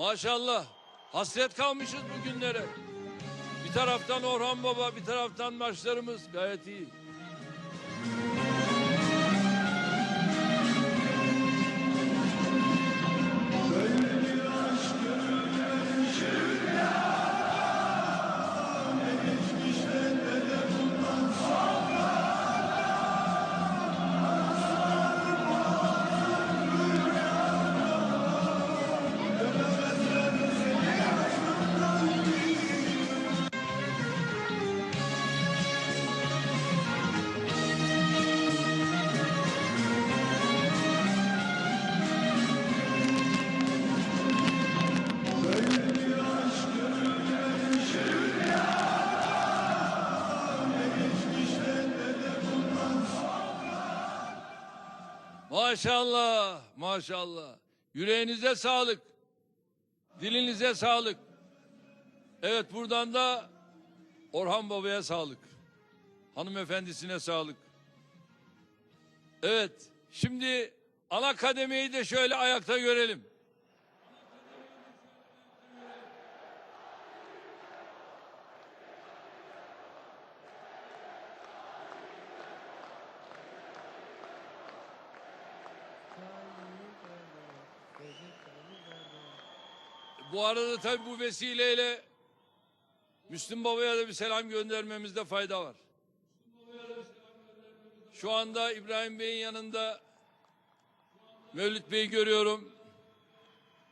Maşallah. Hasret kalmışız bu günlere. Bir taraftan Orhan Baba, bir taraftan maçlarımız gayet iyi. Maşallah, maşallah. Yüreğinize sağlık. Dilinize sağlık. Evet buradan da Orhan Baba'ya sağlık. Hanımefendisine sağlık. Evet, şimdi ana kademeyi de şöyle ayakta görelim. Bu arada tabii bu vesileyle Müslüm Baba'ya da bir selam göndermemizde fayda var. Şu anda İbrahim Bey'in yanında Mevlüt Bey'i görüyorum.